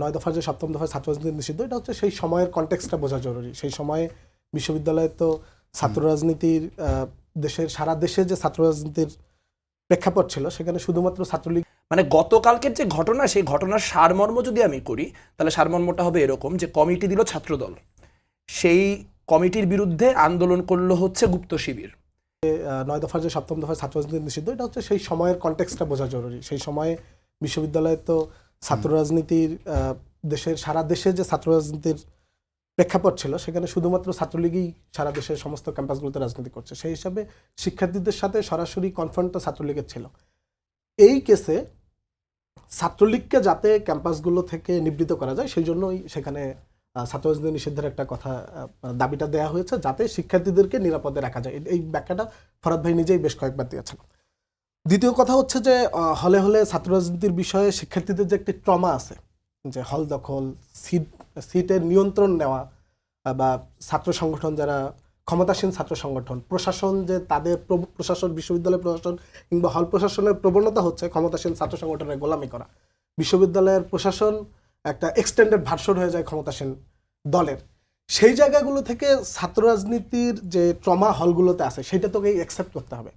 নয় দফার যে সপ্তম দফায় ছাত্র রাজনীতি নিষিদ্ধ এটা হচ্ছে সেই সময়ের কনটেক্সটটা বোঝা জরুরি। সেই সময়ে বিশ্ববিদ্যালয়ে তো ছাত্র রাজনীতির দেশের সারা দেশে যে ছাত্র রাজনীতির প্রেক্ষাপট ছিল সেখানে শুধুমাত্র ছাত্রলীগ মানে গতকালকের যে ঘটনা সেই ঘটনার সারমর্ম যদি আমি করি তাহলে সারমর্মটা হবে এরকম যে কমিটি দিল ছাত্রদল। সেই কমিটির বিরুদ্ধে আন্দোলন করল হচ্ছে গুপ্ত শিবির। নয় দফার যে সপ্তম দফায় ছাত্র রাজনীতি নিষিদ্ধ এটা হচ্ছে সেই সময়ের কনটেক্সটটা বোঝা জরুরি। সেই সময়ে বিশ্ববিদ্যালয়ে তো ছাত্র রাজনীতির দেশের, সারা দেশে যে ছাত্র রাজনীতির প্রেক্ষাপট ছিল, সেখানে শুধুমাত্র ছাত্রলীগই সারা দেশের সমস্ত ক্যাম্পাসগুলোতে রাজনীতি করছে। সেই হিসাবে শিক্ষার্থীদের সাথে সরাসরি কনফ্রন্টটা ছাত্রলীগের ছিল। এই কেসে ছাত্রলীগকে যাতে ক্যাম্পাসগুলো থেকে নিবৃত করা যায়, সেই জন্যই সেখানে ছাত্র রাজনীতি নিষিদ্ধের একটা কথা দাবিটা দেওয়া হয়েছে, যাতে শিক্ষার্থীদেরকে নিরাপদে রাখা যায়। এই- এই ব্যাখ্যাটা ফরাদ ভাই নিজেই বেশ কয়েকবার দিয়েছেন। দ্বিতীয় কথা হচ্ছে যে হলে হলে ছাত্র রাজনীতির বিষয়ে শিক্ষার্থীদের যে একটি ট্রমা আছে, যে হল দখল, সিট, সিটের নিয়ন্ত্রণ নেওয়া বা ছাত্র সংগঠন যারা, ক্ষমতাসীন ছাত্র সংগঠন, প্রশাসন যে তাদের প্রশাসন, বিশ্ববিদ্যালয় প্রশাসন কিংবা হল প্রশাসনের প্রবণতা হচ্ছে ক্ষমতাসীন ছাত্র সংগঠনের গোলামি করা। বিশ্ববিদ্যালয়ের প্রশাসন একটা এক্সটেন্ডেড ভার্সন হয়ে যায় ক্ষমতাসীন দলের। সেই জায়গাগুলো থেকে ছাত্র রাজনীতির যে ট্রমা হলগুলোতে আছে, সেটা তোকে অ্যাকসেপ্ট করতে হবে।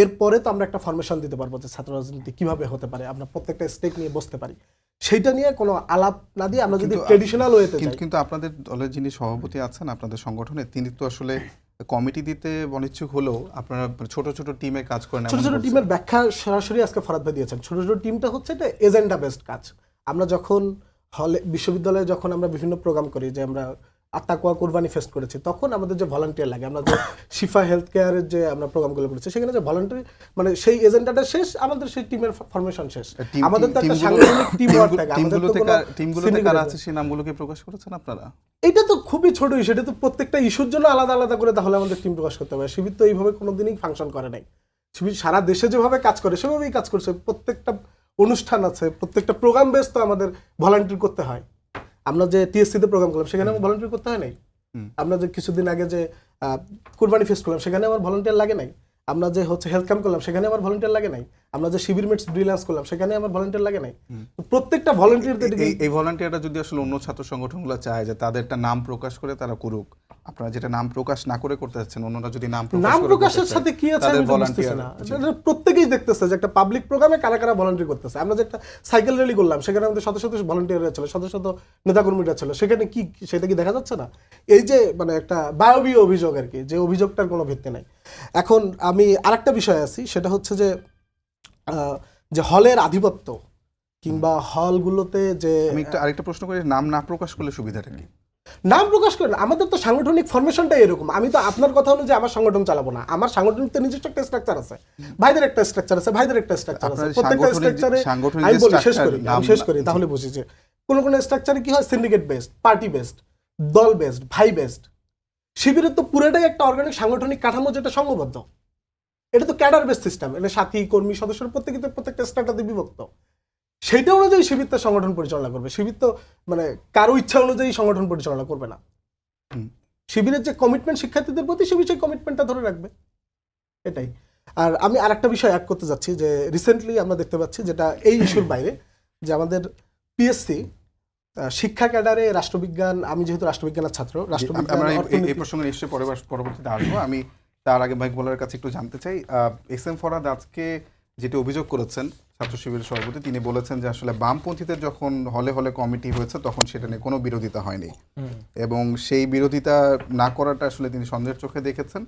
এরপরে তো আমরা একটা ফরমেশন দিতে পারব যে ছাত্র রাজনীতি কীভাবে হতে পারে আমরা প্রত্যেকটা স্টেক নিয়ে বসতে পারি। সেইটা নিয়ে কোনো আলাপ না দিয়ে আমরা যদি ট্রেডিশনাল ওয়েতে যাই। কিন্তু আপনাদের দলের যিনি সভাপতি আছেন আপনাদের সংগঠনে তিনি তো আসলে কমিটি দিতে অনিচ্ছুক হলেও আপনারা ছোট ছোট টিমে কাজ করেন ছোট ছোট টিমের ব্যাখ্যা সরাসরি আজকে ফরাদ ভাই দিয়েছেন। ছোট ছোট টিমটা হচ্ছে এটা এজেন্ডা বেসড কাজ। আমরা যখন হলে বিশ্ববিদ্যালয়ে যখন আমরা বিভিন্ন প্রোগ্রাম করি যে আমরা আত্মাকুয়া কোরবানি ফেস্ট করেছি তখন আমাদের যে ভলান্টিয়ার লাগে আমরা যে শিফা হেলথ কেয়ারের যে আমরা প্রোগ্রামগুলো করেছি সেখানে যে ভলান্টিয়ার মানে সেই এজেন্ডাটা শেষ আমাদের সেই টিমের ফরমেশন শেষ। আমাদের তো একটা সাংগঠনিক টিম ওয়ার্ক থাকে আমাদের তো কোনো কার- আছে সেই নামগুলোকে প্রকাশ করেছেন আপনারা? এটা তো খুবই ছোট ইস্যু এটা তো প্রত্যেকটা ইস্যুর জন্য আলাদা আলাদা করে তাহলে আমাদের টিম প্রকাশ করতে হবে। শিবির তো এইভাবে কোনোদিনই ফাংশন করে নাই। শিবির সারা দেশে যেভাবে কাজ করে সেভাবেই কাজ করছে। প্রত্যেকটা অনুষ্ঠান আছে প্রত্যেকটা প্রোগ্রাম বেস তো আমাদের ভলান্টিয়ার করতে হয়। আমরা যে টিএসসি তে প্রোগ্রাম করলাম সেখানে আমার ভলান্টিয়ার করতে হয় নাই। আমরা যে কিছুদিন আগে যে কুরবানি ফেস্ট করলাম সেখানে আমার ভলান্টিয়ার লাগে নাই। আমরা যে হচ্ছে হেলথ ক্যাম্প করলাম সেখানে আমার ভলান্টিয়ার লাগে নাই। আমরা যে শিবির মেটস ব্রিলিয়ান্স করলাম সেখানে আমার ভলান্টিয়ার লাগে নাই? তো প্রত্যেকটা ভলান্টিয়ারদের এই এই ভলান্টিয়াররা যদি আসলে অন্য ছাত্র সংগঠনগুলো চায় যে তাদেরটা নাম প্রকাশ করে তারা করুক আপনারা যেটা নাম প্রকাশ না করে করতে যাচ্ছেন অন্যরা যদি নাম প্রকাশ নাম প্রকাশের সাথে কি আছে আমি বুঝতেছি না। প্রত্যেকেই দেখতেছে যে একটা পাবলিক প্রোগ্রামে কারা কারা ভলান্টিয়ার করতেছে। আমরা যে একটা সাইকেল র্যালি করলাম সেখানে আমাদের শত শত ভলান্টিয়াররা ছিল শত শত নেতাকর্মীরা ছিল। সেখানে কি সেটা কি দেখা যাচ্ছে না? এই যে মানে একটা বায়বীয় অভিযোগ আর কি যে অভিযোগটার কোনো ভিত্তি নাই। এখন আমি আরেকটা বিষয় আছি সেটা হচ্ছে যে যে হলের আধিপত্য কিংবা হলগুলোতে যে আমি একটা আরেকটা প্রশ্ন করি নাম না প্রকাশ করলে সুবিধাটা কি? নাম প্রকাশ করেন আমাদের তো সাংগঠনিক ফরমেশনটাই এরকম। আমি তো আপনার কথা হলো যে আমার সংগঠন চালাবো না। আমার সাংগঠনিক তো নিজস্ব একটা স্ট্রাকচার আছে। ভাইদের একটা স্ট্রাকচার আছে ভাইদের একটা স্ট্রাকচার আছে। প্রত্যেকটা স্ট্রাকচারে সাংগঠনিক আমি বলি শেষ করি আমি শেষ করি তাহলে বুঝি যে কোন কোন স্ট্রাকচারে কি হয়? সিন্ডিকেট বেসড পার্টি বেসড দল বেসড ভাই বেসড শিবিরের তো পুরোটাই একটা অর্গানিক সাংগঠনিক কাঠামো যেটা সংঘবদ্ধ। এটা তো ক্যাডার বেস সিস্টেম এটা সাথী কর্মী সদস্যের প্রত্যেকে তো প্রত্যেকটা স্ট্রাটাতে বিভক্ত। সেইটা অনুযায়ী শিবির তো সংগঠন পরিচালনা করবে। শিবির তো মানে কারও ইচ্ছা অনুযায়ী সংগঠন পরিচালনা করবে না। শিবিরের যে কমিটমেন্ট শিক্ষার্থীদের প্রতি সে বিষয়ে কমিটমেন্টটা ধরে রাখবে। এটাই। আর আমি আর একটা বিষয় অ্যাড করতে যাচ্ছি যে রিসেন্টলি আমরা দেখতে পাচ্ছি যেটা এই ইস্যুর বাইরে যে আমাদের পিএসসি শিক্ষা ক্যাডারে রাষ্ট্রবিজ্ঞান আমি যেহেতু রাষ্ট্রবিজ্ঞানের ছাত্র রাষ্ট্রবিজ্ঞান এই- প্রসঙ্গে নিশ্চয়ই পরবর্তী- পরবর্তীতে আসব। আমি তার আগে বলার কাছে একটু জানতে চাই এস এম ফরাদ আজকে যেটি অভিযোগ করেছেন ছাত্র শিবিরের সভাপতি তিনি বলেছেন যে আসলে বামপন্থীদের যখন হলে হলে কমিটি হয়েছে তখন সেটা নিয়ে কোনো বিরোধিতা হয়নি। এবং সেই বিরোধিতা না করাটা আসলে তিনি সন্দেহের চোখে দেখেছেন।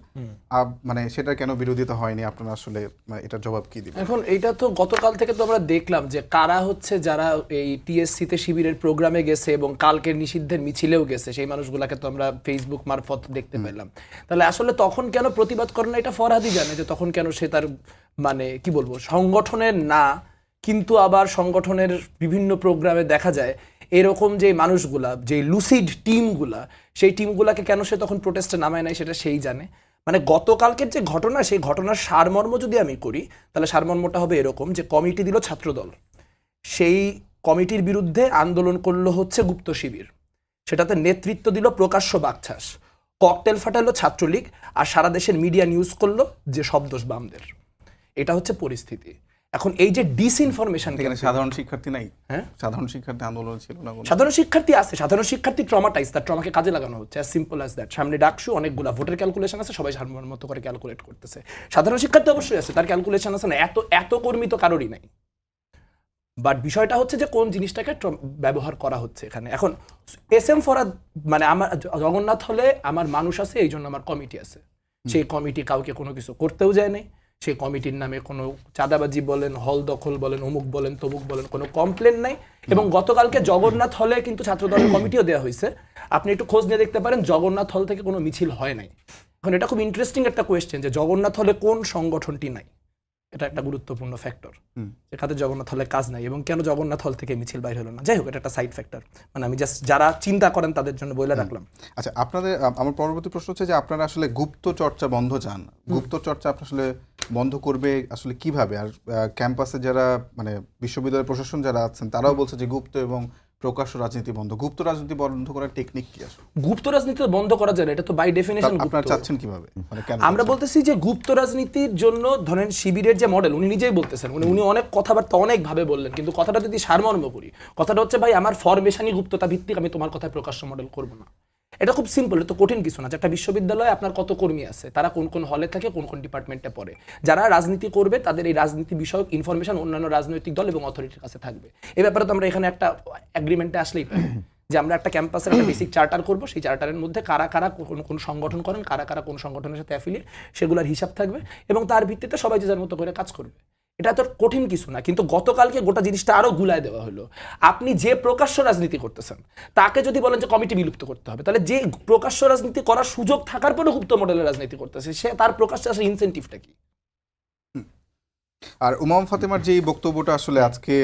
মানে সেটা কেন বিরোধিতা হয়নি? আপনারা আসলে এটার জবাব কি দিবেন? এখন এইটা তো গতকাল থেকে তো আমরা দেখলাম যে কারা হচ্ছে যারা এই টিএসসি তে শিবিরের প্রোগ্রামে গেছে এবং কালকের নিষিদ্ধের মিছিলেও গেছে সেই মানুষগুলাকে তো আমরা ফেসবুক মারফত দেখতে পেলাম। তাহলে আসলে তখন কেন প্রতিবাদ করে না? এটা ফরহাদি জানে যে তখন কেন সে তার মানে কি বলব, সংগঠনের না, কিন্তু আবার সংগঠনের বিভিন্ন প্রোগ্রামে দেখা যায় এরকম যে মানুষগুলা, যে লুসিড টিমগুলা, সেই টিমগুলাকে কেন সে তখন প্রোটেস্টে নামায় নাই সেটা সেই জানে। মানে গতকালকের যে ঘটনা, সেই ঘটনার সারমর্ম যদি আমি করি, তাহলে সারমর্মটা হবে এরকম যে কমিটি দিল ছাত্রদল। সেই কমিটির বিরুদ্ধে আন্দোলন করল হচ্ছে গুপ্ত শিবির। সেটাতে নেতৃত্ব দিল প্রকাশ্য বাকছাস। ককটেল ফাটালো ছাত্রলীগ আর সারা দেশের মিডিয়া নিউজ করল যে সব দোষ বামদের। এটা হচ্ছে পরিস্থিতি। এখন এই যে ডিসইনফরমেশন সাধারণ শিক্ষার্থী নাই? হ্যাঁ? সাধারণ শিক্ষার্থী আন্দোলন ছিল না? সাধারণ শিক্ষার্থী আছে সাধারণ শিক্ষার্থী ট্রমাটাইজ তার ট্রমাকে কাজে লাগানো হচ্ছে অ্যাজ সিম্পল অ্যাজ দ্যাট সামনে ডাকসু অনেকগুলা ভোটের ক্যালকুলেশন আছে সবাই সাধারণ মতো করে ক্যালকুলেট করতেছে। সাধারণ শিক্ষার্থী অবশ্যই আছে তার ক্যালকুলেশন আছে না এত এত কর্মী তো কারোরই নাই। বাট বিষয়টা হচ্ছে যে কোন জিনিসটাকে ব্যবহার করা হচ্ছে এখানে। এখন এস এম ফরাদ মানে আমার জগন্নাথ হলে আমার মানুষ আছে এই জন্য আমার কমিটি আছে। সেই কমিটি কাউকে কোনো কিছু করতেও যায় নাই। সেই কমিটির নামে কোনো চাঁদাবাজি বলেন হল দখল বলেন অমুক বলেন তমুক বলেন কোনো কমপ্লেন নাই। এবং গতকালকে জগন্নাথ হলে কিন্তু ছাত্রদলের কমিটিও দেওয়া হয়েছে। আপনি একটু খোঁজ নিয়ে দেখতে পারেন জগন্নাথ হল থেকে কোনো মিছিল হয় নাই। এখন এটা খুব ইন্টারেস্টিং একটা কোয়েশ্চেন যে জগন্নাথ হলে কোন সংগঠনটি নাই? এটা একটা গুরুত্বপূর্ণ ফ্যাক্টর হুম। যেখানে জগন্নাথ হলে কাজ নাই এবং কেন জগন্নাথ হল থেকে মিছিল বাইর হলো না? যাই হোক এটা একটা সাইড ফ্যাক্টর মানে আমি জাস্ট যারা চিন্তা করেন তাদের জন্য বলে রাখলাম। আচ্ছা আপনাদের আমার পরবর্তী প্রশ্ন হচ্ছে যে আপনারা আসলে গুপ্ত চর্চা বন্ধ চান। গুপ্ত চর্চা আপনারা আসলে বন্ধ করবে আসলে কীভাবে? আর ক্যাম্পাসে যারা মানে বিশ্ববিদ্যালয় প্রশাসন যারা আছেন তারাও বলছে যে গুপ্ত এবং প্রকাশ্য রাজনীতি বন্ধ। গুপ্ত রাজনীতি বন্ধ করার টেকনিক কি আসলে? গুপ্ত রাজনীতি বন্ধ করা যায় না এটা তো বাই ডেফিনেশন আপনি আপনারা চাচ্ছেন কীভাবে? মানে আমরা বলতেছি যে গুপ্ত রাজনীতির জন্য ধরেন শিবিরের যে মডেল উনি নিজেই বলতেছেন উনি উনি অনেক কথাবার্তা অনেক ভাবে বললেন কিন্তু কথাটা যদি সারমর্ম করি কথাটা হচ্ছে ভাই আমার ফরমেশনই গুপ্ততা ভিত্তিক আমি তোমার কথায় প্রকাশ্য মডেল করব না। এটা খুব সিম্পল এটা তো কঠিন কিছু না। যে একটা বিশ্ববিদ্যালয়ে আপনার কত কর্মী আছে তারা কোন কোন হলে থাকে কোন কোন ডিপার্টমেন্টে পড়ে। যারা রাজনীতি করবে তাদের এই রাজনীতি বিষয়ক ইনফরমেশন অন্যান্য রাজনৈতিক দল এবং অথরিটির কাছে থাকবে। এই ব্যাপারে তো আমরা এখানে একটা অ্যাগ্রিমেন্টে আসলেই পাই। যে আমরা একটা ক্যাম্পাসের একটা বেসিক চার্টার করব সেই চার্টারের মধ্যে কারা কারা কোন কোন সংগঠন করেন কারা কারা কোন সংগঠনের সাথে অ্যাফিলিয়েট সেগুলোর হিসাব থাকবে এবং তার ভিত্তিতে সবাই যে যার মতো করে কাজ করবে। এটা তো কঠিন কিছু না কিন্তু গতকালকে গোটা জিনিসটা আরও গুলায় দেওয়া হলো। আপনি যে প্রকাশ্য রাজনীতি করতেছেন তাকে যদি বলেন যে কমিটি বিলুপ্ত করতে হবে তাহলে যে প্রকাশ্য রাজনীতি করার সুযোগ থাকার পরেও গুপ্ত মডেলের রাজনীতি করতেছে সে তার প্রকাশ্যে আসলে ইনসেন্টিভটা কি? আর উমাম ফাতেমার যে বক্তব্যটা আসলে আজকে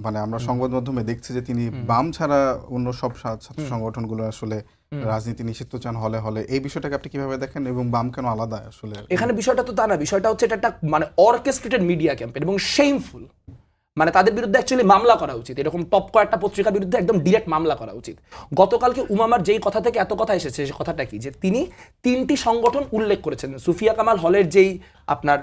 মানে আমরা সংবাদ মাধ্যমে দেখছি যে তিনি বাম ছাড়া অন্য সব ছাত্র সংগঠনগুলো আসলে রাজনীতি নিষিদ্ধ চান হলে হলে এই বিষয়টাকে আপনি কীভাবে দেখেন? এবং বাম কেন আলাদা আসলে? এখানে বিষয়টা তো তা না বিষয়টা হচ্ছে এটা একটা মানে অর্কেস্ট্রেটেড মিডিয়া ক্যাম্পেইন এবং শেমফুল মানে তাদের বিরুদ্ধে অ্যাকচুয়ালি মামলা করা উচিত। এরকম টপ কয়েকটা পত্রিকার বিরুদ্ধে একদম ডিরেক্ট মামলা করা উচিত। গতকালকে উমামার যেই কথা থেকে এত কথা এসেছে সে কথাটা কি? যে তিনি তিনটি সংগঠন উল্লেখ করেছেন সুফিয়া কামাল হলের যেই আপনার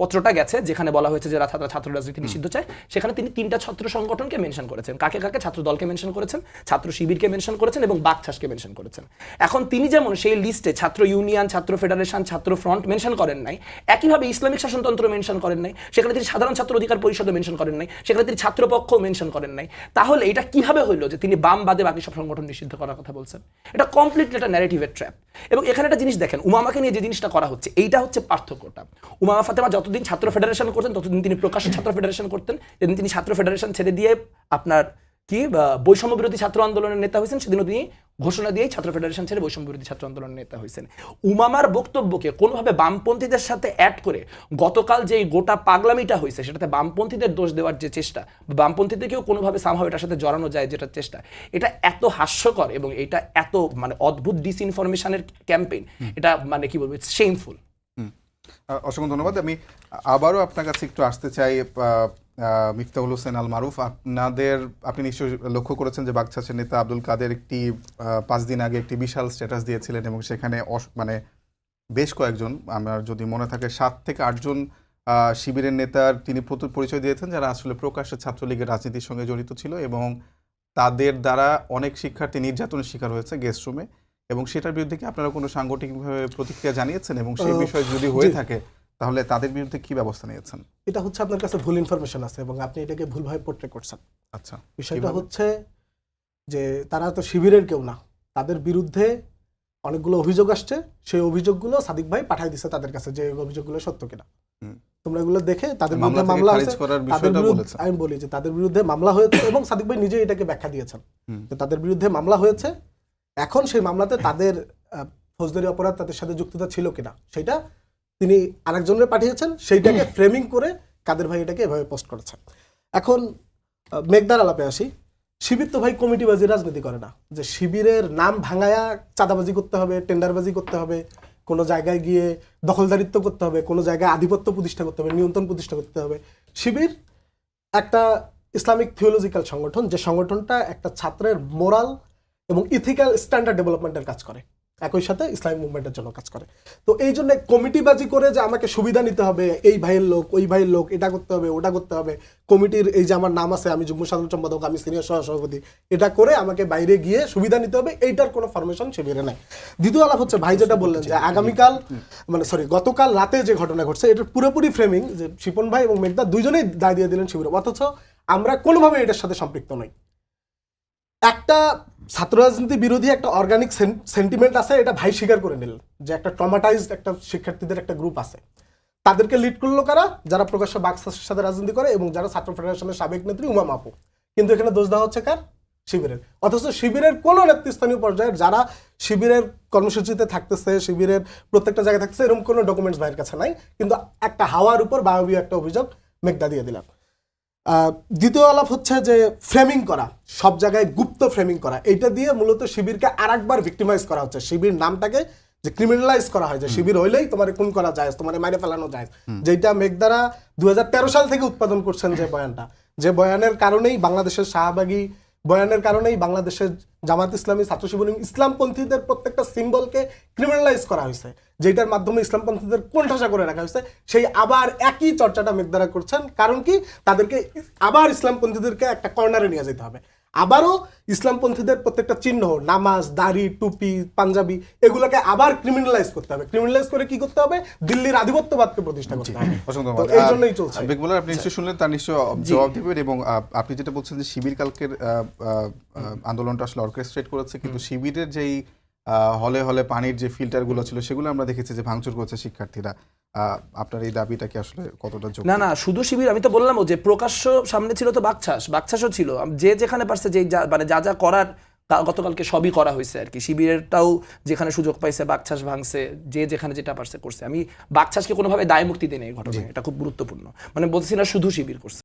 পত্রটা গেছে, যেখানে বলা হয়েছে যে ছাত্র ছাত্র রাজনীতি নিষিদ্ধ চায়। সেখানে তিনি তিনটা ছাত্র সংগঠনকে মেনশন করেছেন। কাকে কাকে? ছাত্র দলকে মেনশন করেছেন, ছাত্র শিবিরকে মেনশন করেছেন এবং বাকছাসকে মেনশন করেছেন। এখন তিনি যেমন সেই লিস্টে ছাত্র ইউনিয়ন ছাত্র ফেডারেশন ছাত্র ফ্রন্ট মেনশন করেন নাই, একইভাবে ইসলামিক শাসনতন্ত্র মেনশন করেন নাই, সেখানে তিনি সাধারণ ছাত্র অধিকার পরিষদও মেনশন করেন নাই, সেখানে তিনি ছাত্রপক্ষও মেনশন করেন নাই। তাহলে এটা কীভাবে হইল যে তিনি বাম বাদে বাকি সব সংগঠন নিষিদ্ধ করার কথা বলছেন? এটা কমপ্লিটলি একটা ন্যারেটিভের ট্র্যাপ এবং এখানে একটা জিনিস দেখেন, উমামাকে নিয়ে যে জিনিসটা করা হচ্ছে, এইটা হচ্ছে পার্থক্যটা। উমামা ফাতেমা যতদিন ছাত্র ফেডারেশন করতেন ততদিন তিনি প্রকাশ্য ছাত্র ফেডারেশন করতেন। যেদিন তিনি ছাত্র ফেডারেশন ছেড়ে দিয়ে আপনার কি বৈষম্য বিরোধী ছাত্র আন্দোলনের নেতা হয়েছেন সেদিনও তিনি ঘোষণা দিয়েই ছাত্র ফেডারেশন ছেড়ে বৈষম্য বিরোধী ছাত্র আন্দোলনের নেতা হয়েছেন। উমামার বক্তব্যকে কোনোভাবে বামপন্থীদের সাথে অ্যাড করে গতকাল যে গোটা পাগলামিটা হয়েছে সেটাতে বামপন্থীদের দোষ দেওয়ার যে চেষ্টা বা বামপন্থীদেরকেও কোনোভাবে সামহাও এটার সাথে জড়ানো যায় যেটা চেষ্টা এটা এত হাস্যকর এবং এটা এত মানে অদ্ভুত ডিসইনফরমেশনের ক্যাম্পেইন এটা মানে কি বলব শেমফুল আহ, অসংখ্য ধন্যবাদ। আমি আবারও আপনার কাছে একটু আসতে চাই মিফতাহুল হোসেন আল মারুফ। আপনাদের, আপনি নিশ্চয়ই লক্ষ্য করেছেন যে বাগচাচের নেতা আব্দুল কাদের একটি পাঁচ দিন আগে একটি বিশাল স্ট্যাটাস দিয়েছিলেন এবং সেখানে মানে বেশ কয়েকজন, আমার যদি মনে থাকে সাত থেকে আটজন শিবিরের নেতার তিনি প্রতুল পরিচয় দিয়েছেন যারা আসলে প্রকাশ্যে ছাত্রলীগের রাজনীতির সঙ্গে জড়িত ছিল এবং তাদের দ্বারা অনেক শিক্ষার্থী নির্যাতনের শিকার হয়েছে গেস্ট রুমে এবং সেটার বিরুদ্ধে কি আপনারা কোনো সাংগঠনিকভাবে প্রতিক্রিয়া জানিয়েছেন? এবং সেই বিষয় যদি হয়ে থাকে তাহলে তাদের বিরুদ্ধে কি ব্যবস্থা নিয়েছেন? এটা হচ্ছে আপনার কাছে ভুল ইনফরমেশন আছে এবং আপনি এটাকে ভুলভাবে পোর্ট্রে করছেন। আচ্ছা বিষয়টা হচ্ছে যে তারা তো শিবিরের কেউ না। তাদের বিরুদ্ধে অনেকগুলো অভিযোগ আসছে। সেই অভিযোগগুলো সাদিক ভাই পাঠাই দিছে তাদের কাছে যে অভিযোগগুলো সত্য কিনা। তোমরা এগুলো দেখে তাদের বিরুদ্ধে মামলা হয়েছে তাদের বিরুদ্ধে আমি বলি যে তাদের বিরুদ্ধে মামলা হয়েছে এবং সাদিক ভাই নিজে এটাকে ব্যাখ্যা দিয়েছেন। যে তাদের বিরুদ্ধে মামলা হয়েছে। এখন সেই মামলাতে তাদের ফৌজদারি অপরাধ তাদের সাথে যুক্ততা ছিল কিনা, সেটা তিনি আরেকজনের পাঠিয়েছেন, সেইটাকে ফ্রেমিং করে কাদের ভাই এটাকে এভাবে পোস্ট করেছেন এখন মেঘদার আলাপে আসি। শিবির তো ভাই কমিটিবাজি রাজনীতি করে না, যে শিবিরের নাম ভাঙায়া চাঁদাবাজি করতে হবে, টেন্ডারবাজি করতে হবে, কোনো জায়গায় গিয়ে দখলদারিত্ব করতে হবে, কোনো জায়গায় আধিপত্য প্রতিষ্ঠা করতে হবে, নিয়ন্ত্রণ প্রতিষ্ঠা করতে হবে। শিবির একটা ইসলামিক থিওলজিক্যাল সংগঠন, যে সংগঠনটা একটা ছাত্রের মোরাল এবং ইথিক্যাল স্ট্যান্ডার্ড ডেভেলপমেন্টের কাজ করে। একই সাথে ইসলামিক মুভমেন্টের জন্য কাজ করে। তো এই জন্য কমিটিবাজি করে যে আমাকে সুবিধা নিতে হবে, এই ভাইয়ের লোক, ওই ভাইয়ের লোক, এটা করতে হবে, ওটা করতে হবে, কমিটির এই যে আমার নাম আছে, আমি যুগ্ম সাধারণ সম্পাদক, আমি সিনিয়র সহ সভাপতি, এটা করে আমাকে বাইরে গিয়ে সুবিধা নিতে হবে, এইটার কোনো ফরমেশন শিবিরে নাই। দ্বিতীয় আলাপ হচ্ছে, ভাই যেটা বললেন যে আগামীকাল মানে সরি গতকাল রাতে যে ঘটনা ঘটছে, এটার পুরোপুরি ফ্রেমিং যে শিপন ভাই এবং মেঘদা দুজনেই দায় দিয়ে দিলেন শিবিরে। অথচ আমরা কোনোভাবে এটার সাথে সম্পৃক্ত নই। একটা ছাত্র রাজনীতি বিরোধী একটা অর্গানিক সেন্টিমেন্ট আছে, এটা ভাই স্বীকার করে নিল যে একটা ট্রমাটাইজড একটা শিক্ষার্থীদের একটা গ্রুপ আছে। তাদেরকে লিড করল কারা? যারা প্রকাশ্য বাক্সের সাথে রাজনীতি করে এবং যারা ছাত্র ফেডারেশনের সাবেক নেত্রী উমা মাপু। কিন্তু এখানে দোষ দেওয়া হচ্ছে কার? শিবিরের। অথচ শিবিরের কোনো নেতৃস্থানীয় পর্যায়ে যারা শিবিরের কর্মসূচিতে থাকতেছে, শিবিরের প্রত্যেকটা জায়গায় থাকতেছে, এরকম কোনো ডকুমেন্টস ভাইয়ের কাছে নাই। কিন্তু একটা হাওয়ার উপর বায়বীয় একটা অভিযোগ মেঘদা দিয়ে দিলাম। দ্বিতীয় আলাপ হচ্ছে যে ফ্রেমিং করা সব জায়গায় গুপ্ত ফ্রেমিং করা। এটা দিয়ে মূলত শিবিরকে আরেকবার ভিক্টিমাইজ করা হচ্ছে। শিবির নামটাকে যে ক্রিমিনালাইজ করা হয় যে শিবির হইলেই তোমার খুন করা যায় তোমার মাইরে ফেলানো যায়। যেটা মেঘদারা দুহাজার তেরো সাল থেকে উৎপাদন করছেন যে বয়ানটা। যে বয়ানের কারণেই বাংলাদেশের শাহবাগী বয়ানের কারণেই বাংলাদেশের জামাত ইসলামী, ছাত্র শিবনী ইসলামপন্থীদের প্রত্যেকটা সিম্বলকে ক্রিমিনালাইজ করা হয়েছে। যেটার মাধ্যমে ইসলামপন্থীদের কোণঠাসা করে রাখা হয়েছে, সেই আবার একই চর্চাটা মেঘদারা করছেন। কারণ কি? তাদেরকে আবার ইসলামপন্থীদেরকে একটা কর্নারে নিয়ে যেতে হবে। আবারও ইসলামপন্থীদের প্রত্যেকটা চিহ্ন নামাজ দাড়ি টুপি পাঞ্জাবি এগুলোকে আবার ক্রিমিনালাইজ করতে হবে। ক্রিমিনালাইজ করে কি করতে হবে? দিল্লির আধিপত্যবাদকে প্রতিষ্ঠা করতে হবে। এই জন্যই চলছে। বেগবুলার আপনি নিশ্চয়ই শুনলেন তার নিশ্চয় জবাব দিবেন এবং আপনি যেটা বলছেন যে শিবির কালকের আন্দোলনটা আসলে অর্কেস্ট্রেট করেছে কিন্তু শিবিরের যেই হলে হলে পানির যে ফিল্টারগুলো ছিল সেগুলো আমরা দেখেছি যে ভাঙচুর করছে শিক্ষার্থীরা। আপনার এই দাবিটা কি আসলে কতটা না না শুধু শিবির আমি তো বললাম যে প্রকাশ্য সামনে ছিল তো বাকছাস বাকছাসও ছিল। যে যেখানে পারছে যে যা- মানে যা যা করার গতকালকে সবই করা হয়েছে আর কি। শিবিরেরটাও যেখানে সুযোগ পাইছে বাকছাস ভাঙছে যে যেখানে যেটা পারছে করছে। আমি বাকছাসকে কোনোভাবে দায় মুক্তি দিই না এই ঘটনায় এটা খুব গুরুত্বপূর্ণ। মানে বলছি না শুধু শিবির করছে।